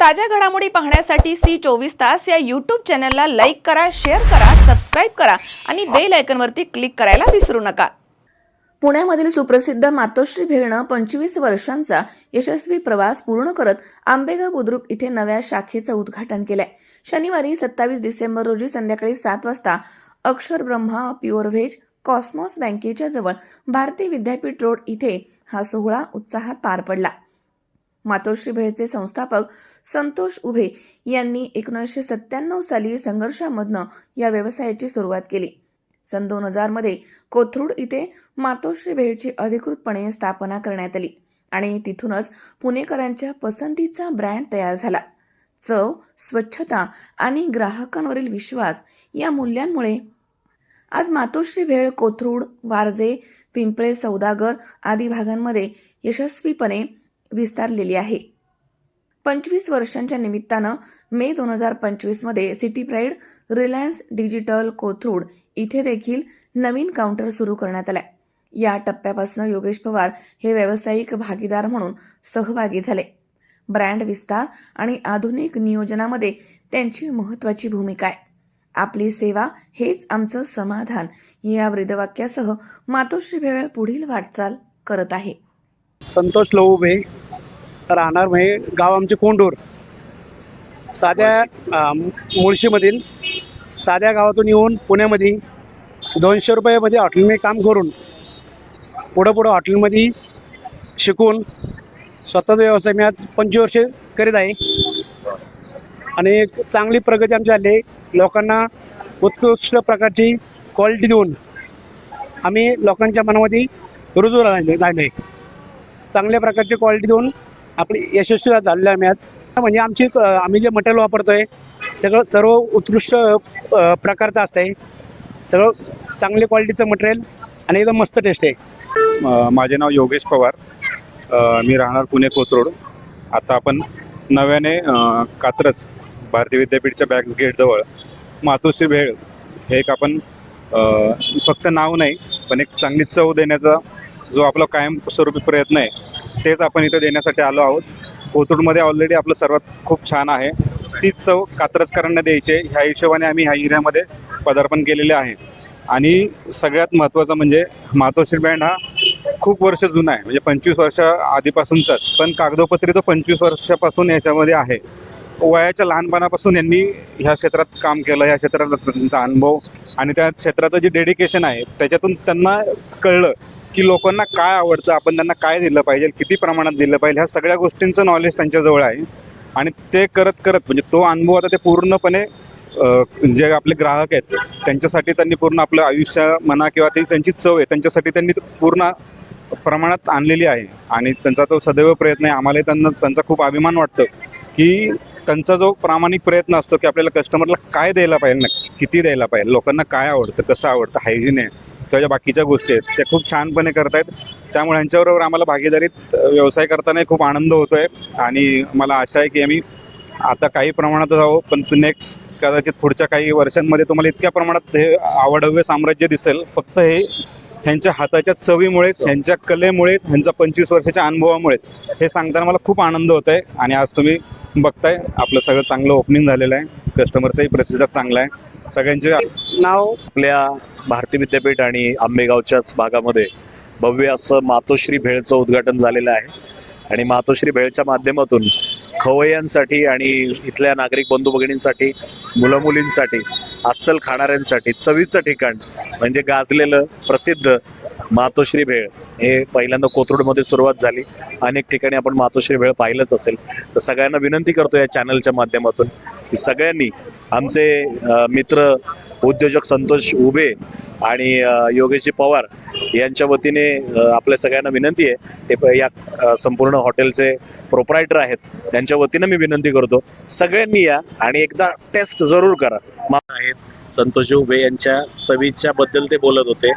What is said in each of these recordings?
ताज्या घडामोडी पाहण्यासाठी सी चोवीस तास या यूट्यूब चॅनलला लाईक करा शेअर करा सबस्क्राईब करा आणि बेल आयकनवरती क्लिक करायला विसरू नका. पुण्यामधील सुप्रसिद्ध मातोश्री भेळनं पंचवीस वर्षांचा यशस्वी प्रवास पूर्ण करत आंबेगाव बुद्रुक इथे नव्या शाखेचं उद्घाटन केलंय. शनिवारी सत्तावीस डिसेंबर रोजी संध्याकाळी सात वाजता अक्षर ब्रह्मा प्युअर व्हेज कॉस्मॉस बँकेच्या जवळ भारतीय विद्यापीठ रोड इथे हा सोहळा उत्साहात पार पडला. मातोश्री भेळचे संस्थापक संतोष उभे यांनी एकोणीसशे सत्त्याण्णव साली संघर्षामधनं या व्यवसायाची सुरुवात केली. सन दोन हजारमध्ये कोथरूड इथे मातोश्री भेळची अधिकृतपणे स्थापना करण्यात आली आणि तिथूनच पुणेकरांच्या पसंतीचा ब्रँड तयार झाला. चव स्वच्छता आणि ग्राहकांवरील विश्वास या मूल्यांमुळे आज मातोश्री भेळ कोथरूड वारजे पिंपळे सौदागर आदी भागांमध्ये यशस्वीपणे विस्तारलेली आहे. पंचवीस वर्षांच्या निमित्तानं मे दोन हजार पंचवीसमध्ये city pride Reliance digital Kothrud इथे देखील नवीन काउंटर सुरू करण्यात आला या टप्प्यापासून योगेश पवार हे व्यावसायिक भागीदार म्हणून सहभागी झाले. ब्रँड विस्तार आणि आधुनिक नियोजनामध्ये त्यांची महत्त्वाची भूमिका आहे. आपली सेवा हेच आमचं समाधान या ब्रीदवाक्यासह मातोश्री भेळ पुढील वाटचाल करत आहे. संतोष लवुबे राहणार म्हणजे गाव आमचे कोंडूर. साध्या मुळशीमधील साध्या गावातून येऊन पुण्यामध्ये दोनशे रुपयामध्ये हॉटेलमध्ये काम करून पुढं पुढं हॉटेलमध्ये शिकून स्वतःचा व्यवसाय मी आज पंचवीस वर्षे करीत आहे. आणि एक चांगली प्रगती आमची झाली आहे. लोकांना उत्कृष्ट प्रकारची क्वालिटी देऊन आम्ही लोकांच्या मनामध्ये रुजू राहिले राहिले चांगल्या प्रकारची क्वालिटी देऊन आपली यशस्वी झालेलो आहे आम्ही आज. म्हणजे आमची आम्ही जे मटेरियल वापरतोय सगळं सर्व उत्कृष्ट प्रकारचं प्रकारचं असतंय. सगळं चांगल्या क्वालिटीचं मटेरियल आणि एकदम मस्त टेस्ट आहे. माझे नाव योगेश पवार. मी राहणार पुणे कोथरूड आता आपण नव्याने कात्रच कात्रज भारतीय विद्यापीठच्या बॅग्स गेटजवळ मातोश्री भेळ हे एक आपण फक्त नाव नाही पण एक चांगली चव देण्याचा जो आपला कायमस्वरूपी प्रयत्न आहे तेच आपण इथं देण्यासाठी आलो आहोत. कोथरूडमध्ये ऑलरेडी आपलं सर्वात खूप छान आहे. तीच चव कात्रजकरांना द्यायची आहे. ह्या हिशोबाने आम्ही ह्या एरियामध्ये पदार्पण केलेले आहे. आणि सगळ्यात महत्त्वाचं म्हणजे मातोश्री बँड हा खूप वर्ष जुना आहे. म्हणजे पंचवीस वर्ष आधीपासूनचाच. पण कागदोपत्री तो पंचवीस वर्षापासून याच्यामध्ये आहे. वयाच्या लहानपणापासून यांनी ह्या क्षेत्रात काम केलं. ह्या क्षेत्रात त्यांचा अनुभव आणि त्या क्षेत्राचं जे डेडिकेशन आहे त्याच्यातून त्यांना कळलं की लोकांना काय आवडतं आपण त्यांना काय दिलं पाहिजे किती प्रमाणात दिलं पाहिजे ह्या सगळ्या गोष्टींचं नॉलेज त्यांच्याजवळ आहे. आणि ते करत करत म्हणजे तो अनुभव आता ते पूर्णपणे जे आपले ग्राहक आहेत त्यांच्यासाठी त्यांनी पूर्ण आपलं आयुष्य म्हणा किंवा ती त्यांची चव आहे त्यांच्यासाठी त्यांनी पूर्ण प्रमाणात आणलेली आहे. आणि त्यांचा तो सदैव प्रयत्न आहे. आम्हालाही त्यांना त्यांचा खूप अभिमान वाटतो की त्यांचा जो प्रामाणिक प्रयत्न असतो की आपल्याला कस्टमरला काय द्यायला पाहिजे ना किती द्यायला पाहिजे लोकांना काय आवडतं कसं आवडतं हायजीन आहे. किंवा ज्या बाकीच्या गोष्टी आहेत. त्या खूप छानपणे करतायत. त्यामुळे ह्यांच्याबरोबर आम्हाला भागीदारीत व्यवसाय करताना खूप आनंद होतोय. आणि मला आशा आहे की आम्ही आता काही प्रमाणात राहू पण नेक्स्ट कदाचित पुढच्या काही वर्षांमध्ये तुम्हाला इतक्या प्रमाणात हे आवडव्य साम्राज्य दिसेल. फक्त हे ह्यांच्या हाताच्या चवीमुळेच ह्यांच्या कलेमुळे ह्यांच्या पंचवीस वर्षाच्या अनुभवामुळेच हे सांगताना मला खूप आनंद होत आहे आणि आज तुम्ही बघताय आपलं सगळं चांगलं ओपनिंग झालेलं आहे. कस्टमरचाही प्रतिसाद चांगला आहे. सगळ्यांचे नाव? आपल्या भारती विद्यापीठ आणि आंबेगावच्याच भागामध्ये भव्य असं मातोश्री भेळचं उद्घाटन झालेलं आहे. आणि मातोश्री भेळच्या माध्यमातून खवय्यांसाठी आणि इथल्या नागरिक बंधू भगिनींसाठी मुलं मुलींसाठी अस्सल खाणाऱ्यांसाठी चवीचं ठिकाण म्हणजे गाजलेलं प्रसिद्ध मातोश्री भेळ हे पहिल्यांदा कोथरूडमध्ये सुरुवात झाली. अनेक ठिकाणी आपण मातोश्री भेळ पाहिलंच असेल. तर सगळ्यांना विनंती करतो या चॅनलच्या माध्यमातून की सगळ्यांनी आमचे मित्र उद्योजक संतोष उभे आणि योगेशजी पवार यांच्या वतीने आपल्या सगळ्यांना विनंती आहे. ते या संपूर्ण हॉटेलचे प्रोप्रायटर आहेत. त्यांच्या वतीनं मी विनंती करतो सगळ्यांनी या आणि एकदा टेस्ट जरूर करा. आहेत संतोष उभे यांच्या सविच्छाबद्दल बद्दल ते बोलत होते.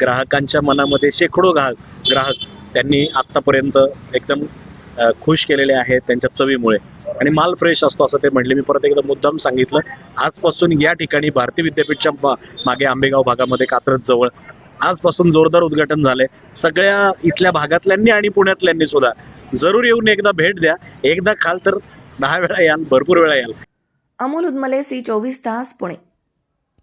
ग्राहकांच्या मनामध्ये शेकडो ग्राहक ग्राहक त्यांनी आतापर्यंत एकदम खुश केलेले आहेत त्यांच्या चवीमुळे. आणि माल फ्रेश असतो असं ते म्हणले. मी परत एकदा मुद्दाम सांगितलं. आजपासून या ठिकाणी भारतीय विद्यापीठच्या मागे आंबेगाव भागामध्ये कात्रज जवळ आजपासून जोरदार उद्घाटन झालंय सगळ्या इथल्या भागातल्यांनी आणि पुण्यातल्यांनी सुद्धा जरूर येऊन एकदा भेट द्या. एकदा खाल तर दहा वेळा याल भरपूर वेळा याल. अमोल उदमले सी चोवीस तास पुणे.